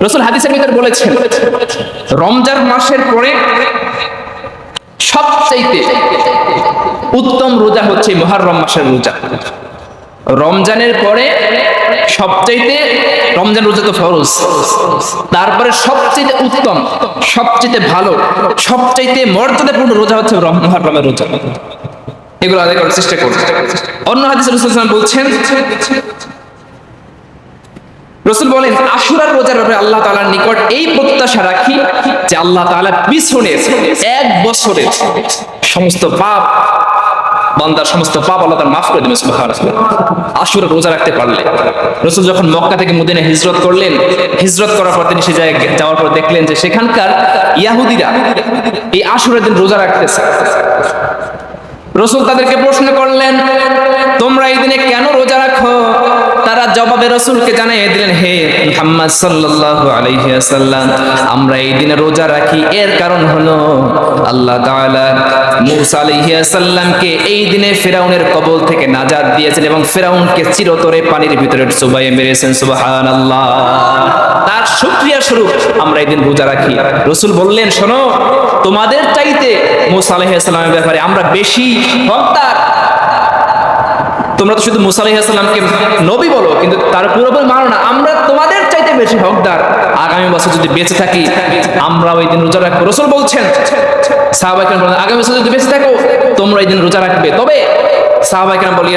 রসুল হাদিসের ভিতরে বলেছেন, রমজান মাসের পরে সবচাইতে উত্তম রোজা হচ্ছে মহারম মাসের রোজা। রমজানের পরে সবচাইতে, রমজান রোজা তো ফরজ। তারপরে সবচাইতে উত্তম, সবচাইতে ভালো, সবচাইতে মর্যাদাপূর্ণ রোজা হচ্ছে রম- মহররমের রোজা। এগুলো আদায় করার চেষ্টা করুন। অন্য হাদিস রসুল বলছেন রসুল বলেন, আশুরার রোজার ব্যাপারে আল্লাহ তাআলার নিকট এই প্রত্যাশা রাখি যে আল্লাহ তাআলা পিছনের এক বছরের সমস্ত পাপ, বান্দার সমস্ত পাপ আল্লাহ তাআলা মাফ করে দেবেন, সুবহানাল্লাহ। আশুরা রোজা রাখতে পারলে। রসুল যখন মক্কা থেকে মদিনা হিজরত করলেন, হিজরত করার পর তিনি সে জায়গায় যাওয়ার পর দেখলেন যে সেখানকার ইয়াহুদিরা এই আশুরের দিন রোজা রাখতেছে। রসুল তাদেরকে প্রশ্ন করলেন, তোমরা এই দিনে কেন রোজা রাখো? তারা জবাবে রসুলকে জানাই দিলেন, হে মুহাম্মদ সাল্লাল্লাহু আলাইহি আমরা এই দিনে রোজা রাখি। এর কারণ হলো, আল্লাহ তাআলা মূসা আলাইহি এই দিনে ফেরাউনের কবল থেকে নাজাত দিয়েছেন এবং ফেরাউনকে চিরতরে পানির ভিতরে চুবাইয়ে মেরেছেন। সুবহানাল্লাহ। তার শুকরিয়া স্বরূপ আমরা এই দিন রোজা রাখি। রসুল বললেন, শোনো, তোমাদের চাইতে মুসা আলাইহিস ব্যাপারে আমরা বেশি হকদার। তোমরা তো শুধু মুসা আলাইহিস নবী বলো, কিন্তু তার পুরোপুরি মানো না। আমরা তোমাদের চাইতে বেশি হকদার। আগামী বছর যদি বেঁচে থাকি, আমরা ওই দিন রোজা রাখব। রসুল বলছেন বলেন, আগামী বছর যদি বেঁচে থাকো, তোমরা এই দিন রোজা রাখবে। তবে বলি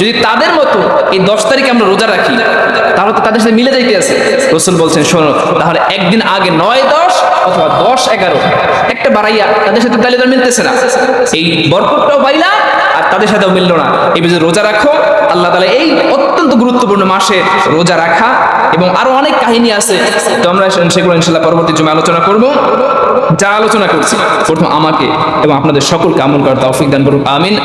যদি তাদের মতো এই দশ তারিখে আমরা রোজা রাখি, তাহলে তো তাদের সাথে মিলে যাইতে আছে। রসুল বলছেন, শোনো, তাহলে একদিন আগে নয় দশ অথবা দশ এগারো, একটা বাড়াইয়া তাদের সাথে তাহলে মিলতেছে না। এই বরকতটাও পাইলা তাদের সাথেও মিলল না। এই বিষয়ে রোজা রাখো। আল্লাহ তালা এই অত্যন্ত গুরুত্বপূর্ণ মাসে রোজা রাখা এবং আরও অনেক কাহিনী আছে। তো আমরা সেগুলো ইনশাল্লাহ পরবর্তী জমে আলোচনা করব। যা আলোচনা করছি, প্রথম আমাকে এবং আপনাদের সকলকে আমল করার তৌফিক দান করুন। আমিন।